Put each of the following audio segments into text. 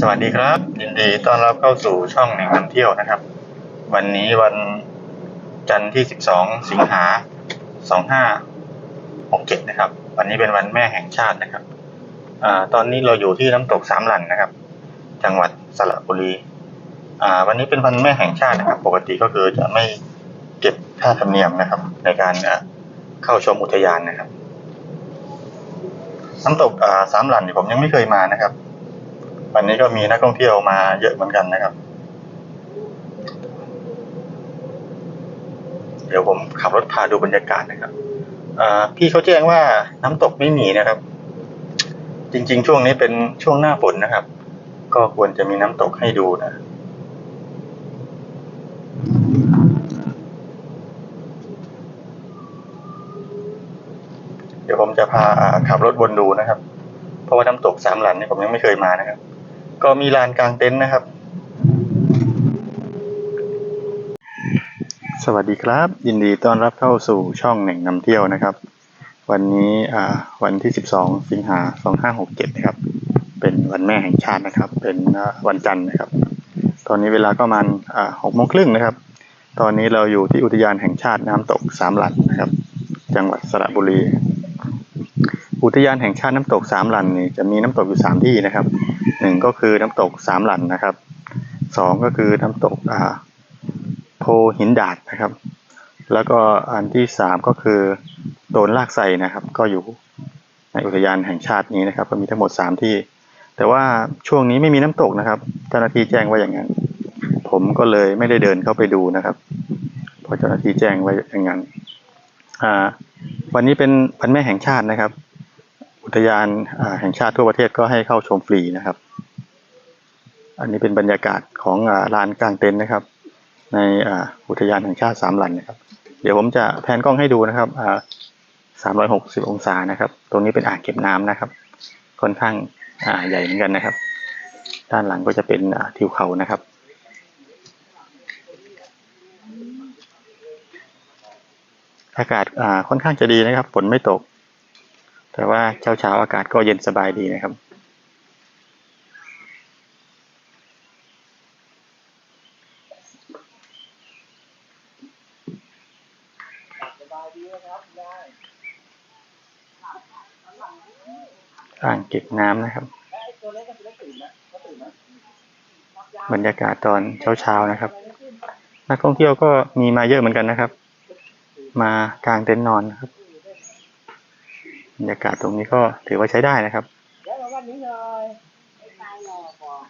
สวัสดีครับ ยินดีต้อนรับเข้าสู่ช่องหน่งนำเที่ยวนะครับ วันนี้วันจันทร์ที่ 12 สิงหา 2567 นะครับ วันนี้เป็นวันแม่แห่งชาตินะครับอ่าตอนนี้เราอยู่ที่น้ำตกสามหลันนะครับ จังหวัดสระบุรีอ่าวันนี้เป็นวันแม่แห่งชาตินะครับ ปกติก็คือจะไม่เก็บค่าธรรมเนียมนะครับ ในการเข้าชมอุทยานนะครับ น้ำตกสามหลันนี่ผมยังไม่เคยมานะครับ วันนี้ก็มีนักท่องเที่ยวมาเยอะเหมือนกันนะครับ เดี๋ยวผมขับรถพาดูบรรยากาศนะครับพี่เขาแจ้งว่าน้ำตกไม่มีนะครับ จริง ๆ ช่วงนี้เป็นช่วงหน้าฝนนะครับ ก็ควรจะมีน้ำตกให้ดูนะ ยวผมจะพาขับรถวนดูนะครับ เพราะว่าน้ำตกสามหลันนี่ผมยังไม่เคยมานะครับ ก็มีลานกลางเต็นท์นะครับ สวัสดีครับ ยินดีต้อนรับเข้าสู่ช่องแหน่งนำเที่ยวนะครับ วันนี้อ่าวันที่ 12 สิงหา 2567นะครับ เป็นวันแม่แห่งชาตินะครับ เป็นวันจันทร์นะครับ ตอนนี้เวลาก็ประมาณอ่า6โมงครึ่งนะครับ ตอนนี้เราอยู่ที่อุทยานแห่งชาติน้ำตกสามหลันนะครับจังหวัดสระบุรี อุทยานแห่งชาติน้ำตกสามหลันนี่จะมีน้ำตกอยู่สามที่นะครับหนึ่งก็คือน้ำตกสามหลันนะครับสองก็คือน้ำตกอ่าโพหินดาดนะครับ แล้วก็อันที่สามก็คือโตนลากไซนะครับ ก็อยู่ในอุทยานแห่งชาตินี้นะครับ ก็มีทั้งหมดสามที่ แต่ว่าช่วงนี้ไม่มีน้ำตกนะครับเจ้าหน้าที่แจ้งว่าอย่างนั้น ผมก็เลยไม่ได้เดินเข้าไปดูนะครับพราะเจ้าหน้าที่แจ้งไว้อย่างนั้นวันนี้เป็นวันแม่แห่งชาตินะครับ อุทยานแห่งชาติทั่วประเทศก็ให้เข้าชมฟรีนะครับ อันนี้เป็นบรรยากาศของลานกลางเต็นท์นะครับ ในอุทยานแห่งชาติสามหลันนะครับ เดี๋ยวผมจะแพนกล้องให้ดูนะครับอ่า360องศานะครับ ตรงนี้เป็นอ่างเก็บน้ำนะครับ ค่อนข้างใหญ่เหมือนกันนะครับ ด้านหลังก็จะเป็นทิวเขานะครับอากาศค่อนข้างจะดีนะครับ ฝนไม่ตก แต่ว่าเช้าเช้าๆอากาศก็เย็นสบายดีนะครับ อ่างเก็บน้ำนะครับ บรรยากาศตอนเช้าๆนะครับ นักท่องเที่ยวก็มีมาเยอะเหมือนกันนะครับ มากางเต็นท์นอนนะครับ บรรยากาศตรงนี้ก็ถือว่าใช้ได้นะครับเดี๋ยวมาบ้านนี้เลยไม่ตายหรอกก่อน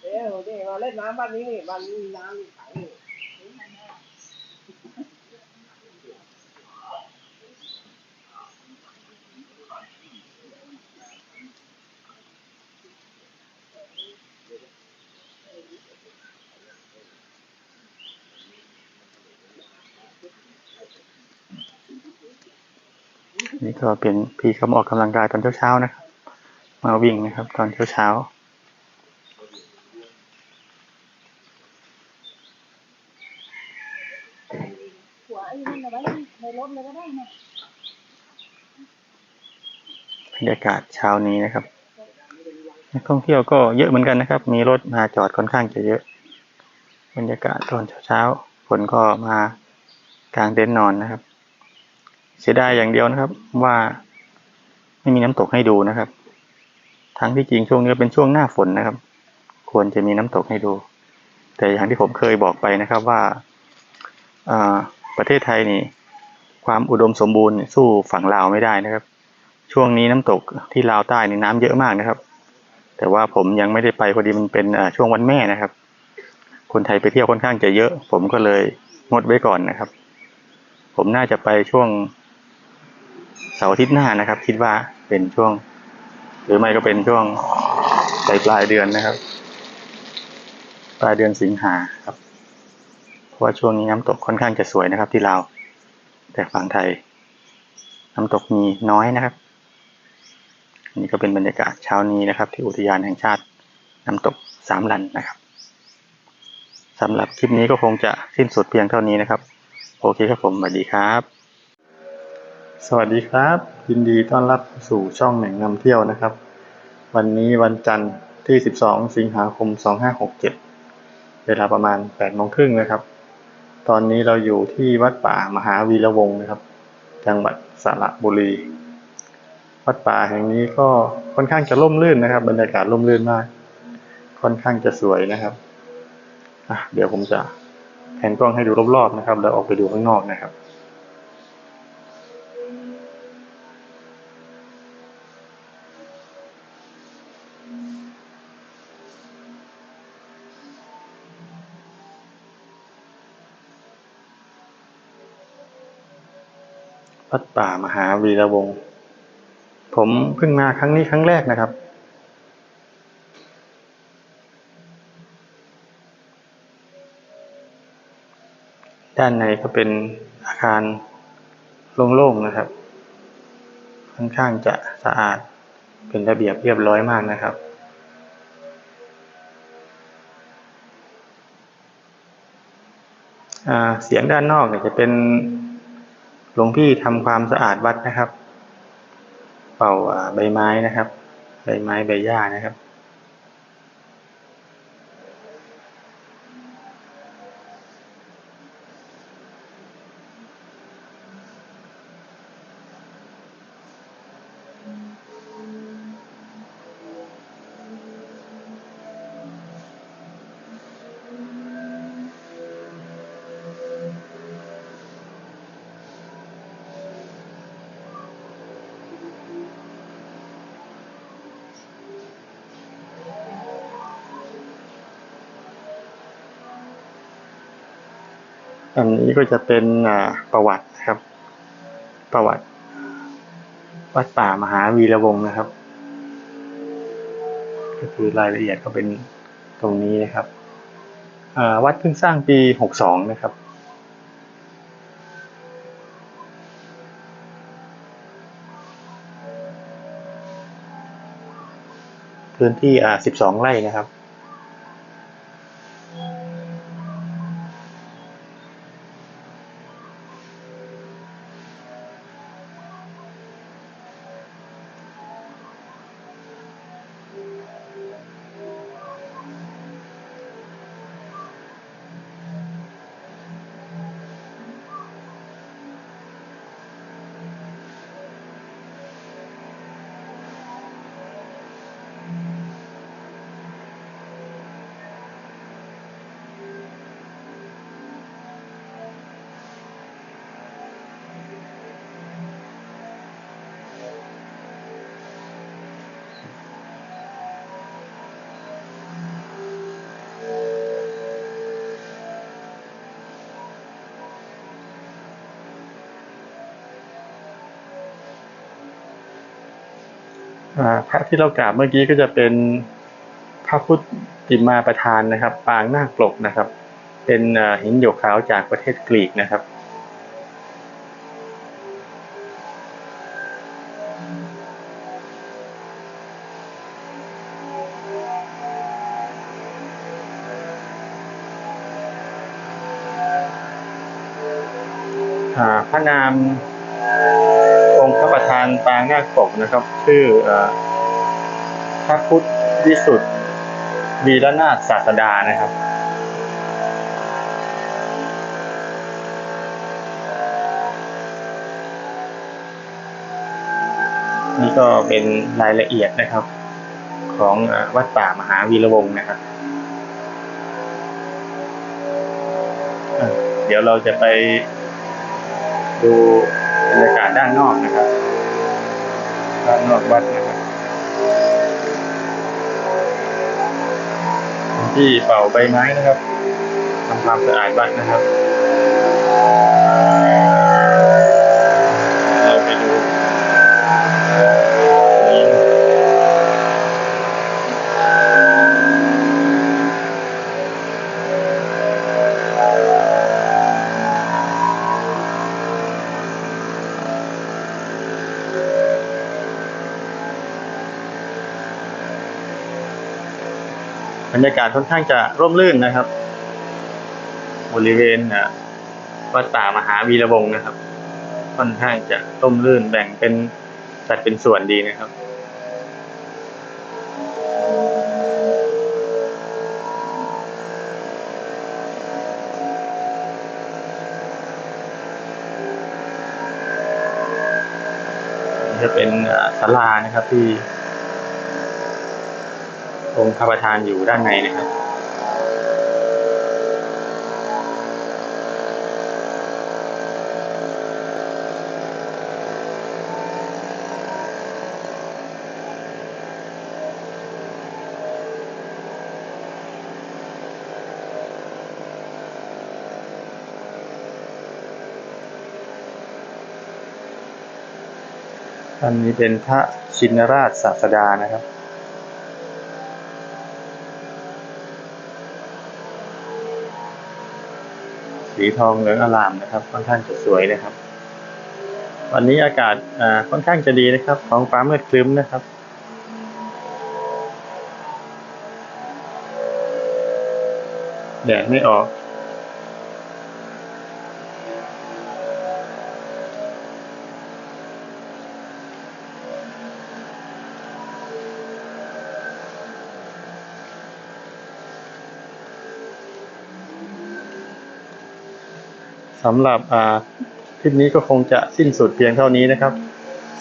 เดี๋ยวนี่มาเล่นน้ำบ้านนี้นี่บ้านนี้น้ำใส ก็เป็นพี่เขาออกกำลังกายตอนเช้าๆนะครับ มาวิ่งนะครับ ตอนเช้าหัวไอ้นั่นเอาไว้ในรถเลยก็ได้นะๆบรรยากาศเช้านี้นะครับนักท่องเที่ยวก็เยอะเหมือนกันนะครับ มีรถมาจอดค่อนข้างจะเยอะ บรรยากาศตอนเช้าๆฝนก็มากลางเต็นท์นอนนะครับ เสียดายอย่างเดียวนะครับ ว่าไม่มีน้ำตกให้ดูนะครับ ทั้งที่จริงช่วงนี้เป็นช่วงหน้าฝนนะครับ ควรจะมีน้ำตกให้ดู แต่อย่างที่ผมเคยบอกไปนะครับว่าอ่าประเทศไทยนี่ ความอุดมสมบูรณ์สู้ฝั่งลาวไม่ได้นะครับ ช่วงนี้น้ำตกที่ลาวใต้นี่น้ำเยอะมากนะครับ แต่ว่าผมยังไม่ได้ไปพอดีมันเป็นอ่าช่วงวันแม่นะครับ คนไทยไปเที่ยวค่อนข้างจะเยอะ ผมก็เลยงดไว้ก่อนนะครับ ผมน่าจะไปช่วง เสาร์อาทิตย์หน้านะครับ คิดว่าเป็นช่วง หรือไม่ก็เป็นช่วงปลายปลายเดือนนะครับ ปลายเดือนสิงหาครับ เพราะว่าช่วงนี้น้ำตกค่อนข้างจะสวยนะครับ ที่ลาวแต่ฝั่งไทย น้ำตกมีน้อยนะครับอันนี้ก็เป็นบรรยากาศเช้านี้นะครับ ที่อุทยานแห่งชาติน้ำตกสามลันนะครับสำหรับคลิปนี้ก็คงจะสิ้นสุดเพียงเท่านี้นะครับ โอเคครับผมสวัสดีครับ สวัสดีครับ ยินดีต้อนรับสู่ช่องแหน่งนำเที่ยวนะครับ วันนี้วันจันทร์ที่ 12 สิงหาคม 2567 เวลาประมาณ8โมงครึ่งนะครับ ตอนนี้เราอยู่ที่วัดป่ามหาวีระวงศ์นะครับ จังหวัดสระบุรี วัดป่าแห่งนี้ก็ค่อนข้างจะร่มรื่นนะครับ บรรยากาศร่มรื่นมาก ค่อนข้างจะสวยนะครับเดี๋ยวผมจะแผนกล้องให้ดูรอบๆนะครับ แล้วออกไปดูข้างนอกนะครับ วัดป่ามหาวีระวงศ์ ผมเพิ่งมาครั้งนี้ครั้งแรกนะครับ ด้านในก็เป็นอาคารโล่งๆนะครับ ค่อนข้างจะสะอาดเป็นระเบียบเรียบร้อยมากนะครับเสียงด้านนอกเนี่ยจะเป็น หลวงพี่ทำความสะอาดวัดนะครับ เป่าอ่าใบไม้นะครับ ใบไม้ใบหญ้านะครับ อันนี้ก็จะเป็นประวัตินะครับ ประวัติ วัดป่ามหาวีระวงศ์นะครับ ก็คือรายละเอียดก็เป็นตรงนี้นะครับวัดเพิ่งสร้างปีหกสองนะครับพื้นที่อ่าสิบสองไร่นะครับ พระที่เรากราบเมื่อกี้ก็จะเป็นพระพุทธิมาประธานนะครับ ปางนาคปลกนะครับ เป็นหินหยกขาวจากประเทศกรีกนะครับพระนาม องค์พระประธานปางนาคปกนะครับ ชื่อเออพระพุทธวิสุทธิวีรนาถศาสดานะครับนี่ก็เป็นรายละเอียดนะครับ ของอวัดป่ามหาวีระวงศ์นะครับ เดี๋ยวเราจะไปดูบรรยากาศด้านนอกนะครับ การนอกวัดนะครับที่เป่าใบไม้นะครับทำความสะอาดวัดนะครับเราไปดูนี่บ รรยากาศค่อนข้างจะร่มรื่นนะครับ บริเวณวัดป่ามหาวีระวงศ์นะครับ ค่อนข้างจะต้มลื่นแบ่งเป็นจัดเป็นส่วนดีนะครับนี่จะเป็นศาลานะครับที่ องค์พระประธานอยู่ด้านในนะครับอันนี้เป็นพระชินราชศาสดานะครับ สีทองเหลืองอลามนะครับ ค่อนข้างจะสวยนะครับ วันนี้อากาศค่อนข้างจะดีนะครับท้องฟ้ามืดครึ้มนะครับแดดไม่ออก สำหรับอ่าคลิปนี้ก็คงจะสิ้นสุดเพียงเท่านี้นะครับ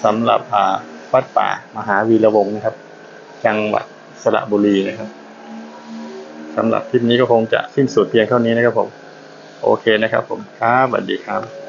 สำหรับอ่าวัดป่ามหาวีระวงศ์นะครับ จังหวัดสระบุรีนะครับสำหรับคลิปนี้ก็คงจะสิ้นสุดเพียงเท่านี้นะครับผม โอเคนะครับผม ครับสวัสดีครับ